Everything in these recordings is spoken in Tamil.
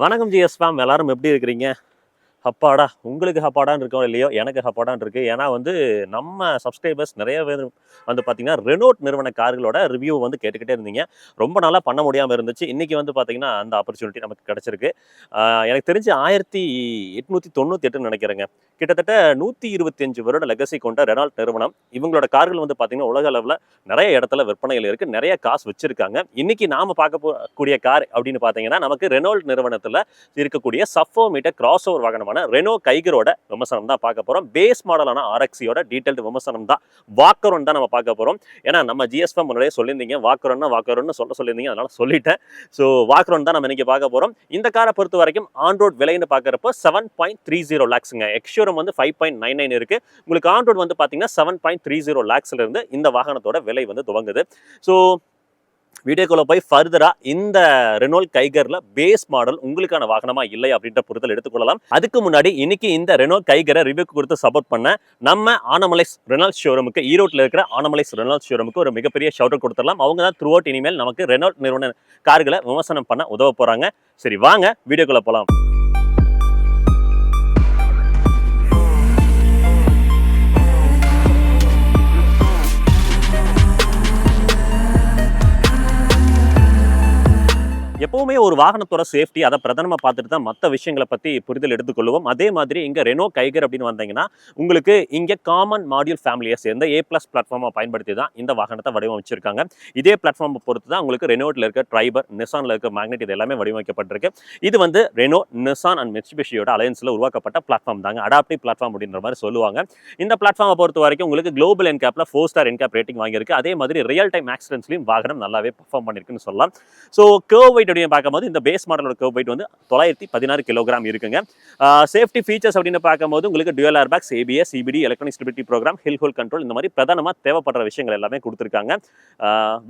வணக்கம் ஜிஎஸ் மேம் எல்லாரும் எப்படி இருக்கிறீங்க? ஹப்பாடா உங்களுக்கு ஹப்பாடான்னு இருக்கோ இல்லையோ எனக்கு ஹப்பாடான்னு இருக்குது ஏன்னா வந்து நம்ம சப்ஸ்கிரைபர்ஸ் நிறைய பேர் வந்து பார்த்திங்கன்னா ரெனோட் நிறுவன கார்களோட ரிவ்யூ வந்து கேட்டுக்கிட்டே இருந்தீங்க. ரொம்ப நாளாக பண்ண முடியாமல் இருந்துச்சு. இன்றைக்கி வந்து பார்த்திங்கன்னா அந்த ஆப்பர்ச்சுனிட்டி நமக்கு கிடச்சிருக்கு. எனக்கு தெரிஞ்சு ஆயிரத்தி எட்நூற்றி தொண்ணூற்றி எட்டுன்னு நினைக்கிறேங்க. கிட்டத்தட்ட நூற்றி இருபத்தஞ்சு வருட லெகசி கொண்ட ரெனால்ட் நிறுவனம். இவங்களோட கார்கள் வந்து பார்த்தீங்கன்னா உலக அளவில் நிறைய இடத்துல விற்பனையில் இருக்குது நிறைய காசு வச்சிருக்காங்க. இன்னைக்கு நாம பார்க்க போகக்கூடிய கார் அப்படின்னு பார்த்தீங்கன்னா நமக்கு ரெனால்ட் நிறுவனத்தில் இருக்கக்கூடிய சஃபோ மீட்டர் கிராஸ் ஓவர் வாகனமான ரெனோ கைகரோட விமர்சனம் தான் பார்க்க போகிறோம் பேஸ் மாடலான ஆர்எக்ஸியோட டீட்டெயில்டு விமர்சனம் தான். வாக்கரோன் தான் நம்ம பார்க்க போகிறோம் ஏன்னா நம்ம ஜிஎஸ்எம் முன்னாடியே சொல்லியிருந்தீங்க. வாக்கரோன்னா வாக்கரோன்னு சொல்ல சொல்லியிருந்தீங்க. அதனால சொல்லிட்டேன். ஸோ வாக்கரோன் தான் நம்ம இன்னைக்கு பார்க்க போகிறோம் இந்த காரை பொறுத்த வரைக்கும் ஆன் ரோட் விலைன்னு பார்க்குறப்போ செவன் பாயிண்ட் த்ரீ ஜீரோ லேக்ஸுங்க எக்ஷோரம் வந்து ஃபைவ் பாயிண்ட் நைன் நைன் இருக்குது உங்களுக்கு ஆன் வந்து பார்த்தீங்கன்னா செவன் பாயிண்ட் த்ரீ ஜீரோ லேக்ஸ்ல இருந்து இந்த வாகனத்தோட விலை வந்து துவங்குது. ஸோ வீடியோக்குள்ள போய் ஃபர்தரா இந்த ரெனோல் கைகர்ல பேஸ் மாடல் உங்களுக்கான வாகனமா இல்லை அப்படின்ற பொறுத்தல் எடுத்துக்கொள்ளலாம். அதுக்கு முன்னாடி இன்னைக்கு இந்த ரெனோல் கைகரை ரிவ்யூக்கு கொடுத்து சப்போர்ட் பண்ண நம்ம ஆனமலைஸ் ரெனால் ஷோரூமுக்கு ஈரோட்டில் இருக்கிற ஆனமலைஸ் ரெனால் ஷோரூமுக்கு ஒரு மிகப்பெரிய ஷவுட்டர் கொடுத்துடலாம். அவங்க தான் த்ரூ அவுட் இனிமேல் நமக்கு ரெனோல் நிறுவன கார்களை விமர்சனம் பண்ண உதவ போறாங்க. சரி வாங்க வீடியோக்குள்ள போகலாம் எப்பவுமே ஒரு வாகனத்தோட சேஃப்டி அதை பிரதானமாக பார்த்துட்டு தான் மற்ற விஷயங்களை பற்றி புரிதல் எடுத்துக்கொள்வோம் அதே மாதிரி இங்கே ரெனோ கைகர் அப்படின்னு வந்தீங்கன்னா உங்களுக்கு இங்கே காமன் மாடியூல் ஃபேமிலியை சேர்ந்த ஏ ப்ளஸ் பிளாட்ஃபார்மை பயன்படுத்தி தான் இந்த வாகனத்தை வடிவமைச்சிருக்காங்க. இதே பிளாட்ஃபார்மை பொறுத்து தான் உங்களுக்கு ரெனோட்டில் இருக்க ட்ரைபர் நிசானில் இருக்க மேக்னெட் இது எல்லாமே வடிவமைக்கப்பட்டிருக்கு. இது வந்து ரெனோ நிசான் அண்ட் மிட்சுபிஷியோட அலையன்ஸில் உருவாக்கப்பட்ட பிளாட்ஃபார்ம் தாங்க. அடாப்டிவ் பிளாட்ஃபார்ம் அப்படின்ற மாதிரி சொல்லுவாங்க. இந்த பிளாட்ஃபார்மை பொறுத்த வரைக்கும் உங்களுக்கு குளோபல் என்கேப்பில் ஃபோர் ஸ்டார் என்கேப் ரேட்டிங் வாங்கியிருக்கு. அதே மாதிரி ரியல் டைம் ஆக்சிடென்ட்ஸ்லையும் வாகனம் நல்லாவே பர்ஃபார்ம் பண்ணியிருக்குன்னு சொல்லலாம். ஸோ கேர்வைட் அப்படின்னு பார்க்கும்போது இந்த பேஸ் மாடலோட கேர்வ் வெயிட் வந்து தொள்ளாயிரத்தி பதினாறு கிலோகிராம் இருக்குங்க. சேஃப்டி ஃபீச்சர்ஸ் அப்படின்னு பார்க்கும்போது உங்களுக்கு dual airbags ABS CBD electronic stability program hill hold control இந்த மாதிரி பிரதானமாக தேவைப்படுற விஷயங்கள் எல்லாமே கொடுத்துருக்காங்க.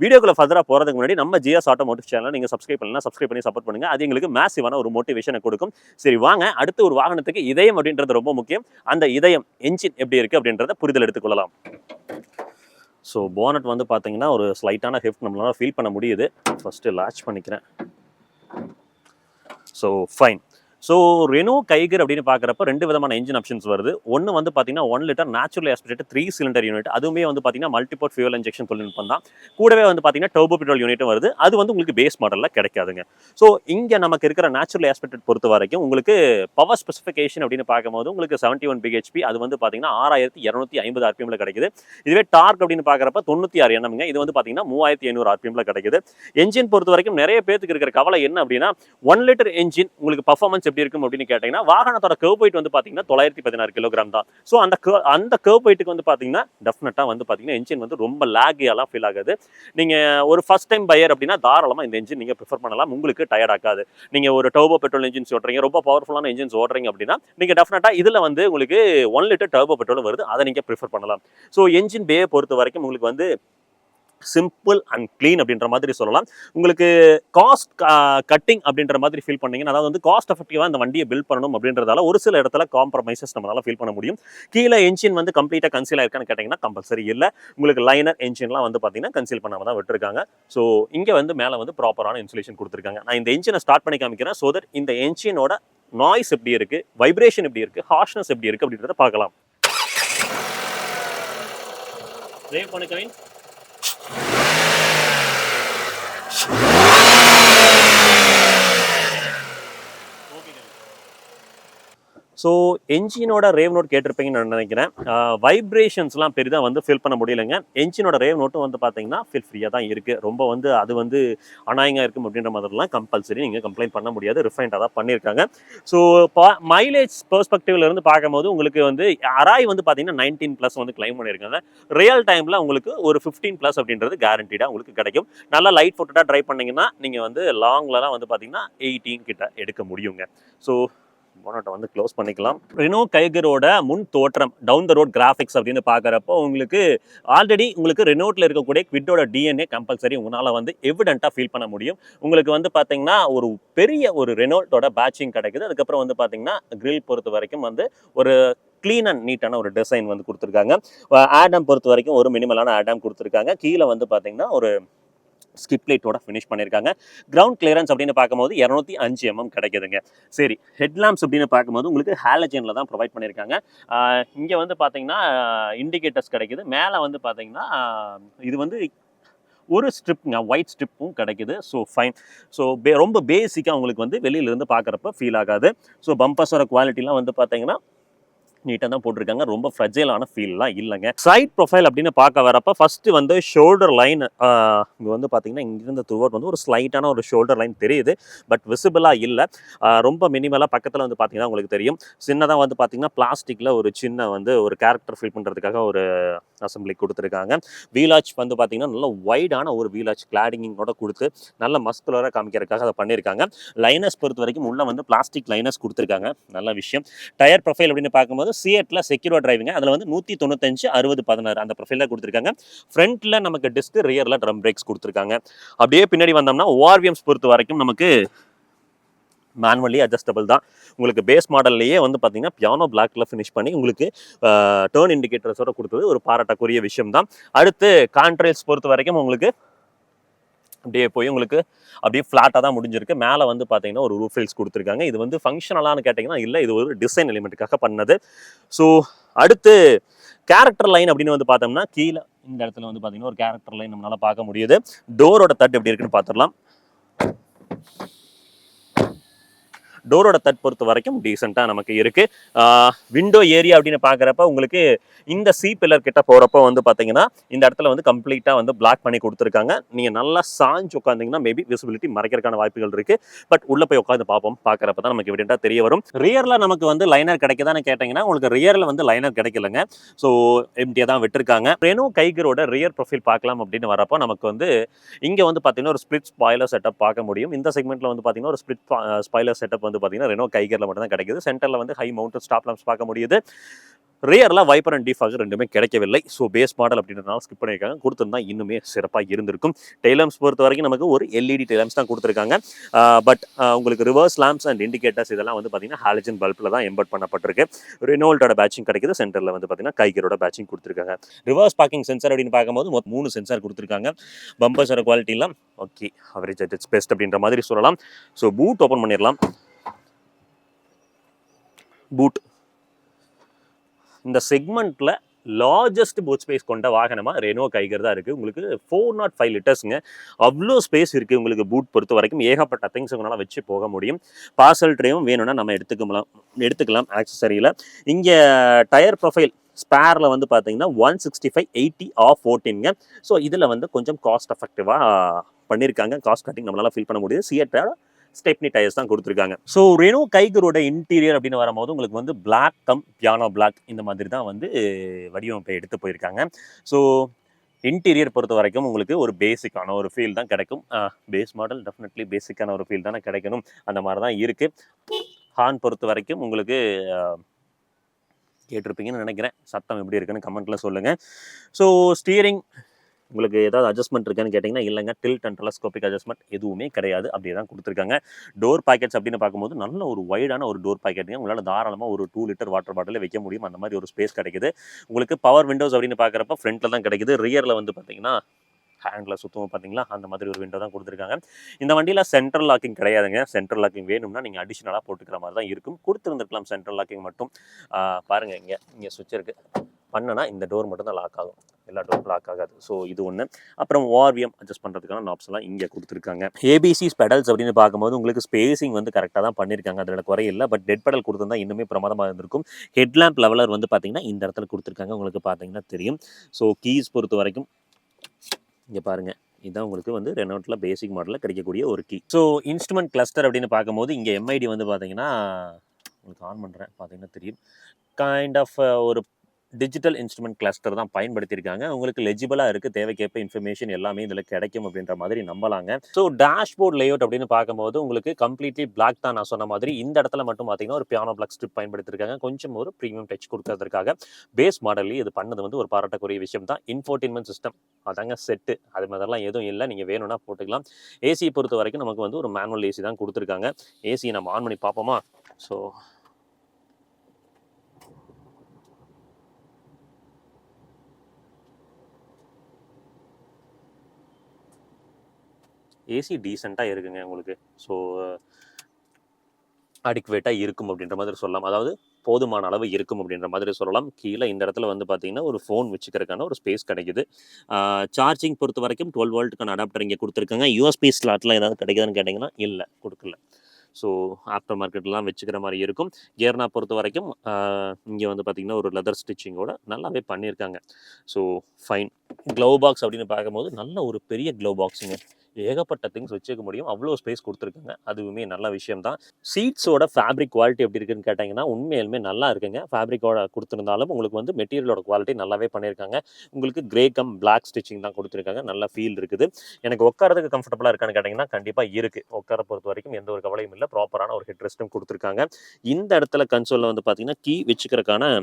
வீடியோக்குள்ள ஃபர்தராக போகிறதுக்கு முன்னாடி நம்ம ஜிஎஸ் ஆட்டோமோட்டிவ் சேனல் நீங்கள் சப்ஸ்கிரைப் பண்ணலாம் சப்ஸ்கிரைப் பண்ணி சப்போர்ட் பண்ணுங்க. அது எங்களுக்கு மேசிவான ஒரு மோட்டிவேஷனை கொடுக்கும். சரி வாங்க. அடுத்து ஒரு வாகனத்துக்கு இதயம் அப்படின்றது ரொம்ப முக்கியம். அந்த இதயம் என்ஜின் எப்படி இருக்குது அப்படின்றத புரிதல் எடுத்துக்கொள்ளலாம். ஸோ போனட் வந்து பார்த்தீங்கன்னா ஒரு ஸ்லைட்டான ஹிஃப்ட் நம்மளால் ஃபீல் பண்ண முடியுது. ஃபஸ்ட்டு லாச் பண்ணிக்கிறேன். So fine so Renault Kiger அப்படின்னு பார்க்குறப்ப ரெண்டு விதமான இன்ஜின் ஆப்ஷன்ஸ் வருது. ஒன்று வந்து பார்த்தீங்கன்னா one litre natural aspirate three cylinder unit அதுவுமே வந்து பார்த்தீங்கன்னா மல்டிபோர்ட் ஃபியூல் இன்ஜெக்ஷன் தொழில்நுட்பம் தான். கூடவே வந்து பார்த்தீங்கன்னா டர்போ பெட்ரோல் யூனிட்டும் வருது. அது வந்து உங்களுக்கு பேஸ் மாடலில் கிடைக்காதுங்க. ஸோ இங்கே நமக்கு இருக்கிற நேச்சுரல் ஆஸ்பிரேட் பொறுத்த வரைக்கும் உங்களுக்கு பவர் ஸ்பெசிஃபிகேஷன் அப்படின்னு பார்க்கும்போது உங்களுக்கு செவன்ட்டி ஒன் பிஹெச்பி அது வந்து பார்த்தீங்கன்னா ஆறாயிரத்தி இரநூத்தி ஐம்பது ஆர்பிஎம்ல கிடைக்குது. இதுவே டார்க் அப்படின்னு பார்க்குறப்ப தொண்ணூற்றி ஆறு எண்ணம்ங்க இது வந்து பார்த்தீங்கன்னா மூவாயிரத்தி ஐநூறு ஆர்பிஎம்ல கிடைக்குது. என்ஜின் பொறுத்த வரைக்கும் நிறைய பேருக்கு இருக்கிற கவலை என்ன அப்படின்னா ஒன் லிட்டர் என்ஜின் உங்களுக்கு பர்ஃபார்மன்ஸ் எப்படி இருக்கும் அப்படின்னு கேட்டிங்கன்னா வாகனத்தோட கர்வ் வெயிட் வந்து பார்த்தீங்கன்னா தொள்ளாயிரத்தி பதினாறு கிலோகிராம் தான். ஸோ அந்த அந்த கர்வ் வெயிட்டுக்கு வந்து பார்த்தீங்கன்னா டெஃபினட்டாக வந்து பார்த்தீங்கன்னா இன்ஜின் வந்து ரொம்ப லேகியெல்லாம் ஃபீல் ஆகுது. நீங்கள் ஒரு ஃபர்ஸ்ட் டைம் பயர் அப்படின்னா தாராளமாக இந்த இன்ஜின் நீங்கள் ப்ரிஃபர் பண்ணலாம். உங்களுக்கு டயர்ட் ஆகாது. நீங்கள் ஒரு டர்போ பெட்ரோல் இன்ஜின்ஸ் ஓட்டுறீங்க ரொம்ப பவர்ஃபுல்லான இன்ஜின்ஸ் ஓட்டுறீங்க அப்படின்னா நீங்கள் டெஃபினட்டாக இதில் வந்து உங்களுக்கு ஒன் லிட்டர் டர்போ பெட்ரோல் வருது அதை நீங்கள் ப்ரிஃபர் பண்ணலாம். ஸோ என்ஜின் பே பொறுத்த வரைக்கும் உங்களுக்கு வந்து சிம்பிள் அண்ட் க்ளீன் அப்படின்ற மாதிரி சொல்லலாம். உங்களுக்கு காஸ்ட் கட்டிங் uh, அப்படின்ற மாதிரி ஃபீல் பண்ணீங்கன்னா அதாவது வந்து காஸ்ட் எஃபெக்டிவாக இந்த வண்டியை பில்ட் பண்ணணும் அப்படின்றதால ஒரு சில இடத்துல காம்ப்ரமைசஸ் நம்மளால ஃபீல் பண்ண முடியும். கீழே என்ஜின் வந்து கம்ப்ளீட்டாக கன்சீல் ஆயிருக்கான்னு கேட்டிங்கன்னா கம்பல்சரி இல்லை. உங்களுக்கு லைனர் என்ஜின்லாம் வந்து பார்த்தீங்கன்னா கன்சீல் பண்ணாம தான் விட்டுருக்காங்க. ஸோ இங்கே வந்து மேலே வந்து ப்ராப்பரான இன்சுலேஷன் கொடுத்துருக்காங்க. நான் இந்த என்ஜினை ஸ்டார்ட் பண்ணி காமிக்கிறேன் ஸோ தட் இந்த என்ஜினோட நாய்ஸ் எப்படி இருக்குது வைப்ரேஷன் எப்படி இருக்குது ஹார்ஷ்னஸ் எப்படி இருக்குது அப்படின்றத பார்க்கலாம். ட்ரைவ் பண்ணு கவின். ஸோ என்ஜினோட ரேவ் நோட் கேட்டிருப்பீங்கன்னு நான் நினைக்கிறேன். வைப்ரேஷன்ஸ்லாம் பெரிதாக வந்து ஃபில் பண்ண முடியலைங்க. என்ஜினோட ரேவ் நோட்டும் வந்து பார்த்தீங்கன்னா ஃபில் ஃப்ரீயாக தான் இருக்குது ரொம்ப வந்து அது வந்து அநாயகம் இருக்கும் அப்படின்ற மாதிரிலாம் கம்பல்சரி நீங்கள் கம்ப்ளைண்ட் பண்ண முடியாது. ரிஃபைண்டாக தான் பண்ணியிருக்காங்க. ஸோ மைலேஜ் பெர்ஸ்பெக்டிவ்ல இருந்து பார்க்கும்போது உங்களுக்கு வந்து அராய் வந்து பார்த்தீங்கன்னா நைன்டீன் ப்ளஸ் வந்து கிளைம் பண்ணியிருக்காங்க. ரியல் டைமில் உங்களுக்கு ஒரு ஃபிஃப்டீன் ப்ளஸ் அப்படின்றது கேரண்டீடாக உங்களுக்கு கிடைக்கும். நல்லா லைட் ஃபுட்டடாக ட்ரை பண்ணிங்கன்னா நீங்கள் வந்து லாங்லலாம் வந்து பார்த்தீங்கன்னா எயிட்டீன் கிட்ட எடுக்க முடியுங்க. ஸோ போனட்டை வந்து க்ளோஸ் பண்ணிக்கலாம். ரெனோ கைகரோட முன் தோற்றம் டவுன் த ரோட் கிராஃபிக்ஸ் அப்படின்னு பார்க்குறப்போ உங்களுக்கு ஆல்ரெடி உங்களுக்கு ரெனோட்டில் இருக்கக்கூடிய குவிட்டோட டிஎன்ஏ கம்பல்சரி உங்களால் வந்து எவிடென்ட்டாக ஃபீல் பண்ண முடியும். உங்களுக்கு வந்து பார்த்தீங்கன்னா ஒரு பெரிய ஒரு ரெனோல்ட்டோட பேட்சிங் கிடைக்குது. அதுக்கப்புறம் வந்து பார்த்தீங்கன்னா கிரில் பொறுத்த வரைக்கும் வந்து ஒரு க்ளீன் அண்ட் நீட்டான ஒரு டிசைன் வந்து கொடுத்துருக்காங்க. ஆடம் பொறுத்த வரைக்கும் ஒரு மினிமலான ஆடம் கொடுத்துருக்காங்க. கீழே வந்து பார்த்தீங்கன்னா ஒரு ஸ்கிப் லைட்டோட ஃபினிஷ் பண்ணியிருக்காங்க. கிரவுண்ட் கிளியரன்ஸ் அப்படின்னு பார்க்கும்போது இரநூத்தி அஞ்சு எம்எம் கிடைக்குதுங்க. சரி ஹெட்லாம்ப்ஸ் அப்படின்னு பார்க்கும்போது உங்களுக்கு ஹாலஜனில் தான் ப்ரொவைட் பண்ணியிருக்காங்க. இங்கே வந்து பார்த்தீங்கன்னா இண்டிகேட்டர்ஸ் கிடைக்குது. மேலே வந்து பார்த்தீங்கன்னா இது வந்து ஒரு ஸ்ட்ரிப்ங்க ஒயிட் ஸ்ட்ரிப்பும் கிடைக்குது. ஸோ ஃபைன் ஸோ பே ரொம்ப பேசிக்காக உங்களுக்கு வந்து வெளியிலேருந்து பார்க்குறப்ப ஃபீல் ஆகாது. ஸோ பம்பர்ஸோட குவாலிட்டிலாம் வந்து பார்த்தீங்கன்னா நீட்டாக தான் போட்டிருக்காங்க. ரொம்ப ஃப்ரெஜைலான ஃபீல்லாம் இல்லைங்க. சைட் ப்ரொஃபைல் அப்படின்னு பார்க்க வரப்ப ஃபஸ்ட்டு வந்து ஷோல்டர் லைன் இங்கே வந்து பார்த்தீங்கன்னா இங்கிருந்த த்ரூவர்ட் வந்து ஒரு ஸ்லைட்டான ஒரு ஷோல்டர் லைன் தெரியுது பட் விசிபிளாக இல்லை. ரொம்ப மினிமலாக பக்கத்தில் வந்து பார்த்தீங்கன்னா உங்களுக்கு தெரியும். சின்னதாக வந்து பார்த்தீங்கன்னா பிளாஸ்டிக்கில் ஒரு சின்ன வந்து ஒரு கேரக்டர் ஃபில் பண்ணுறதுக்காக ஒரு அசம்பிளி கொடுத்துருக்காங்க. வீலாச் வந்து பார்த்தீங்கன்னா நல்ல வைடான ஒரு வீலாச் கிளாடிங்கோட கொடுத்து நல்ல மஸ்குலராக காமிக்கிறதுக்காக அதை பண்ணியிருக்காங்க. லைனஸ் பொறுத்த வரைக்கும் உள்ளே வந்து பிளாஸ்டிக் லைனஸ் கொடுத்துருக்காங்க. நல்ல விஷயம். டயர் ப்ரொஃபைல் அப்படின்னு பார்க்கும்போது சிஎட்டில் செக்யூரோ டிரைவிங்க அதில் வந்து நூற்றி தொண்ணூத்தஞ்சு அறுபது பதினாறு அந்த ப்ரொஃபைலில் கொடுத்துருக்காங்க. ஃப்ரண்ட்டில் நமக்கு டிஸ்க் ரியரில் ட்ரம் பிரேக்ஸ் கொடுத்துருக்காங்க. அப்படியே பின்னாடி வந்தோம்னா ஓஆர்விஎம்ஸ் பொறுத்த வரைக்கும் நமக்கு மேனுவலி அட்ஜஸ்டபிள் தான். உங்களுக்கு பேஸ் மாடல்லையே வந்து பார்த்தீங்கன்னா பியானோ பிளாக்ல ஃபினிஷ் பண்ணி உங்களுக்கு டேர்ன் இண்டிகேட்டர்ஸோட கொடுத்தது ஒரு பாராட்டக்குரிய விஷயம் தான். அடுத்து கான்ட்ரேல்ஸ் பொறுத்த வரைக்கும் உங்களுக்கு அப்படியே போய் உங்களுக்கு அப்படியே ஃப்ளாட்டாக தான் முடிஞ்சிருக்கு. மேலே வந்து பார்த்தீங்கன்னா ஒரு ரூஃப் ஹில்ஸ் கொடுத்துருக்காங்க. இது வந்து ஃபங்க்ஷனலான்னு கேட்டிங்கன்னா இல்லை இது ஒரு டிசைன் எலிமெண்ட்டுக்காக பண்ணது. ஸோ அடுத்து கேரக்டர் லைன் அப்படின்னு வந்து பார்த்தோம்னா கீழே இந்த இடத்துல வந்து பார்த்தீங்கன்னா ஒரு கேரக்டர் லைன் நம்மளால் பார்க்க முடியுது. டோரோட தட்டு எப்படி இருக்குன்னு பார்த்துடலாம் டோரோட தட் பொறுத்த வரைக்கும் டீசெண்டாக நமக்கு இருக்குது விண்டோ ஏரியா அப்படின்னு பார்க்குறப்ப உங்களுக்கு இந்த சி பில்லர் கிட்ட போகிறப்ப வந்து பார்த்தீங்கன்னா இந்த இடத்துல வந்து கம்ப்ளீட்டாக வந்து பிளாக் பண்ணி கொடுத்துருக்காங்க. நீங்கள் நல்லா சாஞ்சு உட்காந்திங்கன்னா மேபி விசிபிலிட்டி மறைக்கிறதுக்கான வாய்ப்புகள் இருக்குது பட் உள்ளே போய் உட்காந்து பார்ப்போம். பார்க்குறப்ப தான் நமக்கு எவிடென்ட்டாக தெரிய வரும். ரியரில் நமக்கு வந்து லைனர் கிடைக்குதான்னு கேட்டிங்கன்னா உங்களுக்கு ரியரில் வந்து லைனர் கிடைக்கலங்க. ஸோ எம்டியாக தான் விட்டுருக்காங்க. ரெனோ கைகரோட ரியர் ப்ரொஃபைல் பார்க்கலாம் அப்படின்னு வரப்போ நமக்கு வந்து இங்கே வந்து பார்த்தீங்கன்னா ஒரு ஸ்பிளிட் ஸ்பாய்லர் செட்டப் பார்க்க முடியும். இந்த செக்மெண்ட்டில் வந்து பார்த்தீங்கன்னா ஒரு ஸ்பிளிட் ஸ்பாய்லர் செட்டப் வந்து பார்த்தீங்கன்னா ரெனோ கைகரில் மட்டும் தான் கிடைக்குது. சென்டரில் வந்து ஹை மவுண்ட் ஸ்டாப் லாம்ஸ் பார்க்க முடியுது. ரியரில் வைப்பர் அண்ட் டிஃபாக் ரெண்டுமே கிடைக்கவில்லை. ஸோ பேஸ் மாடல் அப்படின்றதுனால ஸ்கிப் பண்ணியிருக்காங்க. கொடுத்துருந்தா இன்னுமே சிறப்பாக இருந்திருக்கும். டெய்லம்ஸ் பொறுத்த வரைக்கும் நமக்கு ஒரு எல்இடி டெய்லம்ஸ் தான் கொடுத்துருக்காங்க. பட் உங்களுக்கு ரிவர்ஸ் லேம்ப்ஸ் அண்ட் இண்டிகேட்டர்ஸ் இதெல்லாம் வந்து பார்த்தீங்கன்னா ஹாலஜன் பல்பில் தான் எம்பர்ட் பண்ணப்பட்டிருக்கு. ரெனோல்டோட பேட்சிங் கிடைக்குது. சென்டரில் வந்து பார்த்தீங்கன்னா கைகரோட பேட்சிங் கொடுத்துருக்காங்க. ரிவர்ஸ் பார்க்கிங் சென்சார் அப்படின்னு பார்க்கும்போது மூணு சென்சார் கொடுத்துருக்காங்க. பம்பர்ஸோட குவாலிட்டிலாம் okay average at its best அப்படின்ற மாதிரி சொல்லலாம். ஸோ பூட் ஓப்பன் பண்ணிடலாம். பூட் இந்த செக்மெண்ட்டில் லார்ஜஸ்ட் பூட் ஸ்பேஸ் கொண்ட வாகனமாக ரெனோ கைகர் தான் இருக்குது உங்களுக்கு ஃபோர் நாட் ஃபைவ் லிட்டர்ஸுங்க அவ்வளோ ஸ்பேஸ் இருக்குது உங்களுக்கு பூட் பொறுத்த வரைக்கும். ஏகப்பட்ட திங்ஸ் உங்களால் வச்சு போக முடியும். பார்சல் ட்ரேவும் வேணும்னா நம்ம எடுத்துக்கலாம். எடுத்துக்கலாம் ஆக்சசரியில் இங்கே டயர் ப்ரொஃபைல் ஸ்பேரில் வந்து பார்த்தீங்கன்னா one sixty five eighty of ஃபோர்டீன்ங்க so இதில் வந்து கொஞ்சம் காஸ்ட் எஃபெக்டிவாக பண்ணியிருக்காங்க காஸ்ட் கட்டிங் நம்மளால் ஃபீல் பண்ண முடியுது. சிஎட்டோட ஸ்டெப்னி டயர்ஸ் தான் கொடுத்துருக்காங்க. ஸோ ரெனோ கைகரோட இன்டீரியர் அப்படின்னு வரும்போது உங்களுக்கு வந்து பிளாக் கம் பியானோ பிளாக் இந்த மாதிரி தான் வந்து வடிவமைப்பை எடுத்து போயிருக்காங்க. ஸோ இன்டீரியர் பொறுத்த வரைக்கும் உங்களுக்கு ஒரு பேசிக்கான ஒரு ஃபீல் தான் கிடைக்கும். பேஸ் மாடல் டெஃபினெட்லி பேசிக்கான ஒரு ஃபீல் தானே கிடைக்கணும். அந்த மாதிரி தான் இருக்குது ஹார்ன் பொறுத்த வரைக்கும் உங்களுக்கு கேட்டிருப்பீங்கன்னு நினைக்கிறேன். சத்தம் எப்படி இருக்குன்னு கமெண்ட்டில் சொல்லுங்கள் ஸோ ஸ்டீரிங் உங்களுக்கு ஏதாவது அட்ஜஸ்ட்மெண்ட் இருக்கான்னு கேட்டிங்கன்னா இல்லைங்க. டில்ட் அண்ட் டெலஸ்கோபிக் அட்ஜஸ்ட்மெண்ட் எதுவுமே கிடையாது. அப்படியே தான் கொடுத்துருக்காங்க. டோர் பாக்கெட்ஸ் அப்படின்னு பார்க்கும்போது நல்ல ஒரு வைடான ஒரு டோர் பாக்கெட்டுங்க உங்களால் தாராளமாக ஒரு டூ லிட்டர் வாட்டர் பாட்டில் வைக்க முடியும். அந்த மாதிரி ஒரு ஸ்பேஸ் கிடைக்குது. உங்களுக்கு பவர் விண்டோஸ் அப்படின்னு பார்க்குறப்ப ஃப்ரண்ட்டில் தான் கிடைக்குது. ரியரில் வந்து பார்த்தீங்கன்னா ஹேண்டில் சுத்தமாக பார்த்தீங்களா? அந்த மாதிரி ஒரு விண்டோ தான் கொடுத்துருக்காங்க. இந்த வண்டியில் சென்ட்ரல் லாக்கிங் கிடையாதுங்க. சென்ட்ரல் லாக்கிங் வேணும்னா நீங்கள் அடிஷ்னலாக போட்டுக்கிற மாதிரி தான் இருக்கும். கொடுத்துருந்துருக்கலாம் சென்ட்ரல் லாக்கிங் மட்டும். பாருங்கள் இங்கே இங்கே சுவிட்ச் இருக்குது பண்ணனா இந்த டோர் மட்டும் தான் லாக் ஆகும். எல்லா டோரும் லாக் ஆகாது. ஸோ இது ஒன்று அப்புறம் ஓஆர்விஎம் அட்ஜஸ்ட் பண்ணுறதுக்கான நாப்ஸ்லாம் இங்கே கொடுத்துருக்காங்க. ஏபிசிஸ் பெடல்ஸ் அப்படின்னு பார்க்கும்போது உங்களுக்கு ஸ்பேசிங் வந்து கரெக்டாக தான் பண்ணியிருக்காங்க. அதில் குறை இல்லை பட் டெட் பெடல் கொடுத்துருந்தா இன்னுமே பிரமாதமாக இருந்திருக்கும். ஹெட்லாம்ப் லெவலர் வந்து பார்த்தீங்கன்னா இந்த இடத்துல கொடுத்துருக்காங்க. உங்களுக்கு பார்த்தீங்கன்னா தெரியும். ஸோ கீஸ் பொறுத்த வரைக்கும் இங்கே பாருங்கள் இதுதான் உங்களுக்கு வந்து ரெனோட்டில் பேசிக் மாடலில் கிடைக்கக்கூடிய ஒரு கீ ஸோ இன்ஸ்ட்ருமெண்ட் கிளஸ்டர் அப்படின்னு பார்க்கும்போது இங்கே எம்ஐடி வந்து பார்த்தீங்கன்னா உங்களுக்கு ஆன் பண்ணுறேன் பார்த்தீங்கன்னா தெரியும். கைண்ட் ஆஃப் ஒரு டிஜிட்டல் இன்ஸ்ட்ருமெண்ட் கிளஸ்டர் தான் பயன்படுத்தியிருக்காங்க. உங்களுக்கு லெஜிபிளாக இருக்குது தேவைக்கேற்ப இன்ஃபர்மேஷன் எல்லாமே இதில் கிடைக்கும் அப்படின்ற மாதிரி நம்பலாங்க. ஸோ டேஷ்போர்ட் லேஅவுட் அப்படின்னு பார்க்கும்போது உங்களுக்கு கம்ப்ளீட்லி பிளாக் தான் நான் சொன்ன மாதிரி. இந்த இடத்துல மட்டும் பார்த்தீங்கன்னா ஒரு பியானோ பிளாக் ஸ்ட்ரிப் பயன்படுத்திருக்காங்க கொஞ்சம் ஒரு ப்ரீமியம் டச் கொடுக்கறதுக்காக பேஸ் மாடல்லே இது பண்ணது வந்து ஒரு பாராட்டக்கூடிய விஷயம் தான். இன்ஃபோர்டெயின்மெண்ட் சிஸ்டம் அதாங்க செட்டு அது மாதிரிலாம் எதுவும் இல்லை. நீங்கள் வேணும்னா போட்டுக்கலாம். ஏசியை பொறுத்த வரைக்கும் நமக்கு வந்து ஒரு மேனுவல் ஏசி தான் கொடுத்துருக்காங்க. ஏசியை நம்ம ஆன் பண்ணி பார்ப்போமா? ஸோ ஏசி டீசெண்டாக இருக்குங்க உங்களுக்கு. ஸோ அடிக்குவேட்டாக uh, இருக்கும் அப்படின்ற மாதிரி சொல்லலாம். அதாவது போதுமான அளவு இருக்கும் அப்படின்ற மாதிரி சொல்லலாம். கீழே இந்த இடத்துல வந்து பார்த்தீங்கன்னா ஒரு ஃபோன் வச்சுக்கிறதுக்கான ஒரு ஸ்பேஸ் கிடைக்குது. சார்ஜிங் பொறுத்த வரைக்கும் டுவெல் வோல்ட்டுக்கான அடாப்டர் இங்கே கொடுத்துருக்காங்க. யூஎஸ்பி ஸ்லாட்லாம் ஏதாவது கிடைக்குதுன்னு கேட்டிங்கன்னா இல்லை கொடுக்கல. ஸோ ஆஃப்டர் மார்க்கெட்லாம் வச்சுக்கிற மாதிரி இருக்கும். கேர்னா பொறுத்த வரைக்கும் இங்கே வந்து பார்த்திங்கன்னா ஒரு லெதர் ஸ்டிச்சிங்கோட நல்லாவே பண்ணியிருக்காங்க. ஸோ ஃபைன் க்ளவ் பாக்ஸ் அப்படின்னு பார்க்கும்போது நல்ல ஒரு பெரிய க்ளவ் பாக்ஸுங்க ஏகப்பட்ட திங்ஸ் வச்சுக்க முடியும். அவ்வளோ ஸ்பேஸ் கொடுத்துருக்காங்க. அதுவுமே நல்ல விஷயம் தான் சீட்ஸோட ஃபேப்ரிக் குவாலிட்டி எப்படி இருக்குன்னு கேட்டிங்கன்னா உண்மையிலுமே நல்லா இருக்குங்க. ஃபேப்ரிக்கோட கொடுத்துருந்தாலும் உங்களுக்கு வந்து மெட்டீரியலோட குவாலிட்டி நல்லாவே பண்ணியிருக்காங்க. உங்களுக்கு கிரே கம் பிளாக் ஸ்டிச்சிங் தான் கொடுத்துருக்காங்க. நல்ல ஃபீல் இருக்குது. எனக்கு உட்காரதுக்கு கம்ஃபர்டபுளாக இருக்கான்னு கேட்டிங்கன்னா கண்டிப்பாக இருக்குது உட்கார பொறுத்த வரைக்கும் எந்த ஒரு கவலையும் இல்லை. ப்ராப்பரான ஒரு ஹெட் ரெஸ்ட்டும் கொடுத்துருக்காங்க. இந்த இடத்துல கன்சோலில் வந்து பார்த்தீங்கன்னா கீ வச்சுக்கிறதுக்கான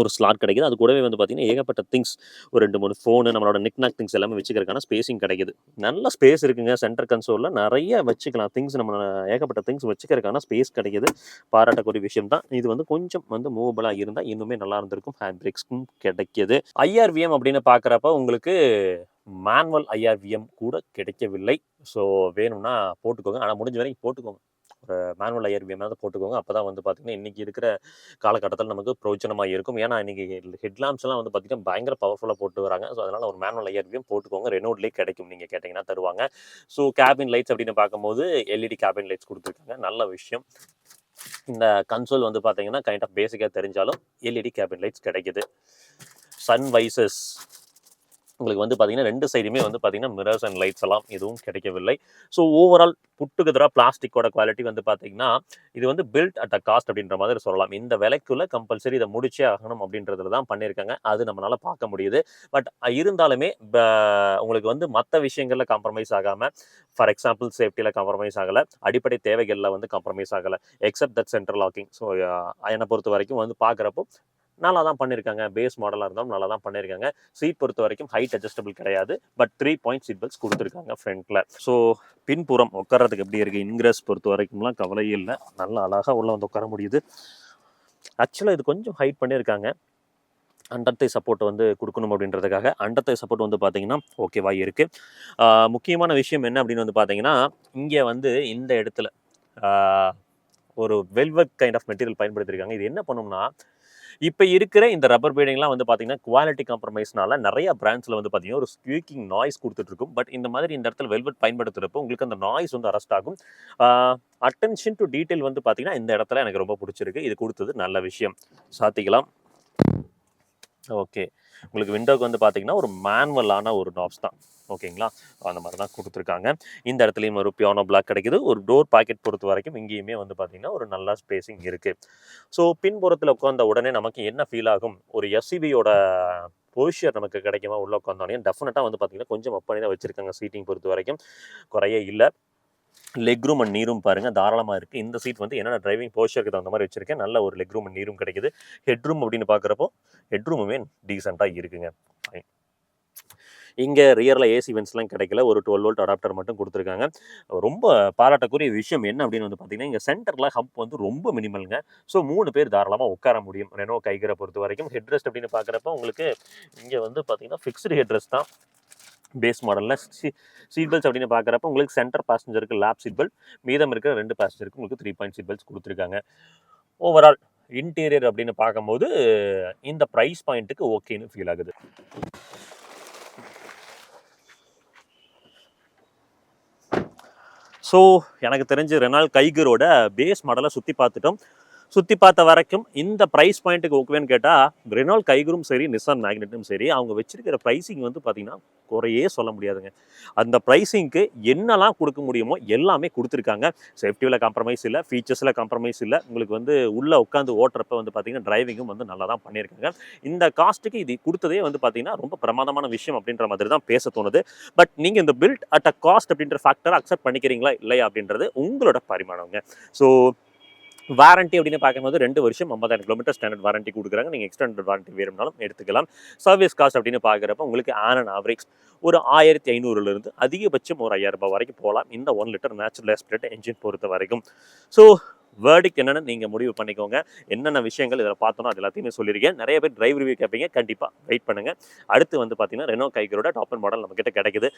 ஒரு ஸ்லாட் கிடைக்குது. அது கூடவே வந்து பார்த்தீங்கன்னா ஏகப்பட்ட திங்ஸ் ஒரு ரெண்டு மூணு ஃபோனு நம்மளோட நிக்னாக் திங்ஸ் எல்லாமே வச்சுக்கிறதுக்கான ஸ்பேஸிங் கிடைக்குது. நல்ல ஸ்பேஸ் இருக்குங்க. சென்டர் கன்சோலில் நிறைய வச்சுக்கலாம். திங்ஸ் நம்ம ஏகப்பட்ட திங்ஸ் வச்சுக்கிறதுக்கான ஸ்பேஸ் கிடைக்குது. பாராட்டக்கூடிய விஷயம் தான். இது வந்து கொஞ்சம் வந்து மூவபிளாக இருந்தால் இன்னுமே நல்லா இருந்திருக்கும். ஹேண்ட் பிரேக்ஸ்க்கும் கிடைக்கிது. ஐஆர்விஎம் அப்படின்னு பார்க்குறப்ப உங்களுக்கு மேனுவல் ஐஆர்விஎம் கூட கிடைக்கவில்லை. ஸோ வேணும்னா போட்டுக்கோங்க. ஆனால் முடிஞ்ச வரைக்கும் போட்டுக்கோங்க. ஒரு மேனுவல் ஐயர் தான் போட்டுக்கோங்க. அப்போ தான் வந்து பார்த்திங்கன்னா இன்றைக்கி இருக்கிற காலகட்டத்தில் நமக்கு பிரோஜனமாக இருக்கும். ஏன்னா இன்றைக்கி ஹெட்லாம்ஸ்லாம் வந்து பார்த்திங்கன்னா பயங்கர பவர்ஃபுல்லாக போட்டு வராங்க. ஸோ அதனால் ஒரு மேனுவல் ஐஆர்விஎம் போட்டுக்கோங்க. ரெனோட்லேயே கிடைக்கும். நீங்கள் கேட்டிங்கன்னா தருவாங்க. ஸோ கேபின் லைட்ஸ் அப்படின்னு பார்க்கும்போது எல்இடி கேபின் லைட்ஸ் கொடுத்துருக்காங்க. நல்ல விஷயம். இந்த கன்சோல் வந்து பார்த்தீங்கன்னா கைண்ட் ஆஃப் பேசிக்காக தெரிஞ்சாலும் எல்இடி கேபின் லைட்ஸ் கிடைக்குது. சன் வைசஸ் உங்களுக்கு வந்து பார்த்தீங்கன்னா ரெண்டு சைடுமே வந்து பார்த்தீங்கன்னா மிரர்ஸ் அண்ட் லைட்ஸ் எல்லாம் எதுவும் கிடைக்கவில்லை. ஸோ ஓவரால் புட்டுக்குதரா பிளாஸ்டிக்கோட குவாலிட்டி வந்து பார்த்தீங்கன்னா இது வந்து பில்ட் அட் அ காஸ்ட் அப்படின்ற மாதிரி சொல்லலாம். இந்த விலைக்குள்ள கம்பல்சரி இதை முடிச்சே ஆகணும் அப்படின்றதுல தான் பண்ணியிருக்காங்க. அது நம்மளால் பார்க்க முடியுது. பட் இருந்தாலுமே உங்களுக்கு வந்து மற்ற விஷயங்களில் காம்ப்ரமைஸ் ஆகாமல் ஃபார் எக்ஸாம்பிள் சேஃப்டியில் காம்ப்ரமைஸ் ஆகலை. அடிப்படை தேவைகளில் வந்து காம்ப்ரமைஸ் ஆகலை. Except that central locking so என்னை பொறுத்த வரைக்கும் வந்து பார்க்குறப்போ நல்லா தான் பண்ணியிருக்காங்க பேஸ் மாடலாக இருந்தாலும் நல்லா தான் பண்ணியிருக்காங்க சீட் பொறுத்த வரைக்கும் ஹைட் அட்ஜஸ்டபிள் கிடையாது. But three point seat belts கொடுத்துருக்காங்க ஃப்ரண்ட்டில் ஸோ பின்புறம் உட்கார்றதுக்கு எப்படி இருக்குது இன்கிரஸ் பொறுத்த வரைக்கும்லாம் கவலையே இல்லை. நல்லா அழகாக உள்ளே வந்து உட்கார முடியுது. ஆக்சுவலாக இது கொஞ்சம் ஹைட் பண்ணியிருக்காங்க அண்டத்தை சப்போர்ட் வந்து கொடுக்கணும் அப்படின்றதுக்காக. அண்டத்தை சப்போர்ட் வந்து பார்த்தீங்கன்னா ஓகேவா இருக்குது முக்கியமான விஷயம் என்ன அப்படின்னு வந்து பார்த்தீங்கன்னா இங்கே வந்து இந்த இடத்துல ஒரு வெல்வெட் கைண்ட் ஆஃப் மெட்டீரியல் பயன்படுத்தியிருக்காங்க இது என்ன பண்ணோம்னா இப்போ இருக்கிற இந்த ரப்பர் பீடிங்லாம் வந்து பார்த்தீங்கன்னா குவாலிட்டி காம்ப்ரமைஸ்னால நிறைய பிராண்ட்ஸில் வந்து பார்த்தீங்கன்னா ஒரு ஸ்குவீக்கிங் நாய்ஸ் கொடுத்துட்ருக்கும். பட் இந்த மாதிரி இந்த இடத்துல வெல்வெட் பயன்படுத்துகிறப்போ உங்களுக்கு அந்த நாய்ஸ் வந்து அரெஸ்ட் ஆகும். அட்டென்ஷன் டு டீட்டெயில் வந்து பார்த்தீங்கன்னா இந்த இடத்துல எனக்கு ரொம்ப பிடிச்சிருக்கு. இது கொடுத்தது நல்ல விஷயம். சாத்திக்கலாம். ஓகே. உங்களுக்கு விண்டோக்கு வந்து பார்த்தீங்கன்னா ஒரு மேனுவலான ஒரு நாப்ஸ் தான். ஓகேங்களா? அந்த மாதிரி தான் கொடுத்துருக்காங்க. இந்த இடத்துலையும் ஒரு பியானோ பிளாக் கிடைக்குது. ஒரு டோர் பாக்கெட் பொறுத்த வரைக்கும் இங்கேயுமே வந்து பார்த்தீங்கன்னா ஒரு நல்ல ஸ்பேசிங் இருக்குது ஸோ பின்புறத்தில் உட்காந்த உடனே நமக்கு என்ன ஃபீல் ஆகும்? ஒரு எஸ்சிபியோட பொசிஷர் நமக்கு கிடைக்குமா? உள்ள உட்காந்தோடனே டெஃபினட்டாக வந்து பார்த்தீங்கன்னா கொஞ்சம் அப்படி தான் வச்சுருக்காங்க சீட்டிங் பொறுத்த வரைக்கும். குறைய இல்லை. லெக் ரூம் அண்ட் நீரும் பாருங்கள் தாராளமாக இருக்குது இந்த சீட் வந்து என்னென்ன டிரைவிங் போஸ்டருக்கு தகுந்த மாதிரி வச்சுருக்கேன். நல்ல ஒரு லெக் ரூம் அண்ட் நீரும் கிடைக்குது. ஹெட் ரூம் அப்படின்னு பார்க்குறப்போ ஹெட் ரூமுமே டீசெண்டாக இருக்குங்க. இங்கே ரியரில் ஏசி வென்ஸ்லாம் கிடைக்கல. ஒரு டுவெல் வோல்ட் அடாப்டர் மட்டும் கொடுத்துருக்காங்க. ரொம்ப பாராட்டக்கூடிய விஷயம் என்ன அப்படின்னு வந்து பார்த்தீங்கன்னா இங்கே சென்டரில் ஹப் வந்து ரொம்ப மினிமலுங்க ஸோ மூணு பேர் தாராளமாக உட்கார முடியும். ரெனோ கைகரை பொறுத்த வரைக்கும் ஹெட் ரெஸ்ட் அப்படின்னு பார்க்குறப்ப உங்களுக்கு இங்கே வந்து பார்த்தீங்கன்னா ஃபிக்ஸ்டு ஹெட் ரெஸ்ட் தான். பேஸ் மாடலில் சி சீட் பெல்ட்ஸ் அப்படின்னு பார்க்குறப்ப உங்களுக்கு சென்டர் பேசஞ்சருக்கு லேப் சீட் பெல்ட் மீதம் இருக்கிற ரெண்டு பேசஞ்சருக்கு உங்களுக்கு த்ரீ பாயிண்ட் சீட் பெல்ட்ஸ் கொடுத்துருக்காங்க. ஓவரால் இன்டீரியர் அப்படின்னு பார்க்கும்போது இந்த ப்ரைஸ் பாயிண்ட்டுக்கு ஓகேன்னு ஃபீல் ஆகுது. ஸோ எனக்கு தெரிஞ்சு ரெனால் கைகரோட பேஸ் மாடலை சுற்றி பார்த்துட்டோம். சுற்றி பார்த்த வரைக்கும் இந்த ப்ரைஸ் பாயிண்ட்டுக்கு ஓகேன்னு கேட்டால் ரெனால் கைகரும் சரி நிசான் மேக்னெட்டும் சரி அவங்க வச்சிருக்கிற ப்ரைஸிங் வந்து பார்த்திங்கன்னா குறையே சொல்ல முடியாதுங்க. அந்த ப்ரைஸிங்க்கு என்னெல்லாம் கொடுக்க முடியுமோ எல்லாமே கொடுத்துருக்காங்க. சேஃப்டியில் காம்ப்ரமைஸ் இல்லை ஃபீச்சர்ஸில் காம்ப்ரமைஸ் இல்லை உங்களுக்கு வந்து உள்ளே உட்காந்து ஓட்டுறப்ப வந்து பார்த்திங்கன்னா டிரைவிங்கும் வந்து நல்லா தான் பண்ணியிருக்காங்க. இந்த காஸ்ட்டுக்கு இது கொடுத்ததே வந்து பார்த்திங்கன்னா ரொம்ப பிரமாதமான விஷயம் அப்படின்ற மாதிரி தான் பேச தோணுது. பட் நீங்கள் இந்த பில்ட் அட் அ காஸ்ட் அப்படின்ற ஃபேக்டரை அக்செப்ட் பண்ணிக்கிறீங்களா இல்லையா அப்படின்றது உங்களோட பரிமாணங்க ஸோ வாரண்ட்டி அப்படின்னு பார்க்கும்போது ரெண்டு வருஷம் ஐம்பதாயிரம் கிலோமீட்டர் ஸ்டாண்டர்ட் வாரண்ட்டி கொடுக்குறாங்க. நீங்கள் எக்ஸ்டாண்டர்ட் வாரண்ட்டி வேணும்னாலும் எடுத்துக்கலாம். சர்வீஸ் காஸ்ட் அப்படின்னு பார்க்குறப்ப உங்களுக்கு ஆன் அண்ட் ஆவரேஜ் ஒரு ஆயிரத்தி ஐநூறுலேருந்து அதிகபட்சம் ஒரு ஐயாயிரம் ரூபாய் வரைக்கும் போகலாம். இந்த one litre natural aspirate engine பொறுத்த வரைக்கும் ஸோ வேர்டிக் என்னென்னு நீங்கள் முடிவு பண்ணிக்கோங்க. என்னென்ன விஷயங்கள் இதில் பார்த்தோம் அது எல்லாத்தையுமே சொல்லியிருக்கேன் நிறைய பேர் டிரைவ் ரிவ்யூ கேட்பீங்க கண்டிப்பாக வெயிட் பண்ணுங்க. அடுத்து வந்து பார்த்தீங்கன்னா ரெனோ கைகரோட டாப் அண்ட் மாடல் நம்மக்கிட்ட கிடைக்குது.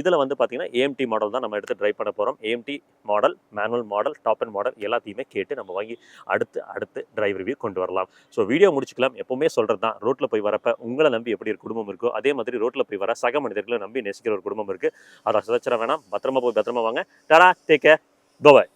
இதில் வந்து பார்த்தீங்கன்னா ஏஎம்டி மாடல் தான் நம்ம எடுத்து ட்ரைவ் பண்ண போகிறோம் AMT model manual model top end model எல்லாத்தையுமே கேட்டு நம்ம வாங்கி அடுத்து அடுத்து டிரைவ் ரிவ்யூ கொண்டு வரலாம். ஸோ வீடியோ முடிச்சுக்கலாம். எப்பவுமே சொல்கிறது தான். ரோட்டில் போய் வரப்ப உங்களை நம்பி எப்படி ஒரு குடும்பம் இருக்கோ அதே மாதிரி ரோட்டில் போய் வர சக மனிதர்களை நம்பி நேசிக்கிற ஒரு குடும்பம் இருக்குது அதை சதச்சிட வேணாம். பத்திரமா போய் பத்திரமா வாங்க. டரா டேக் கேர்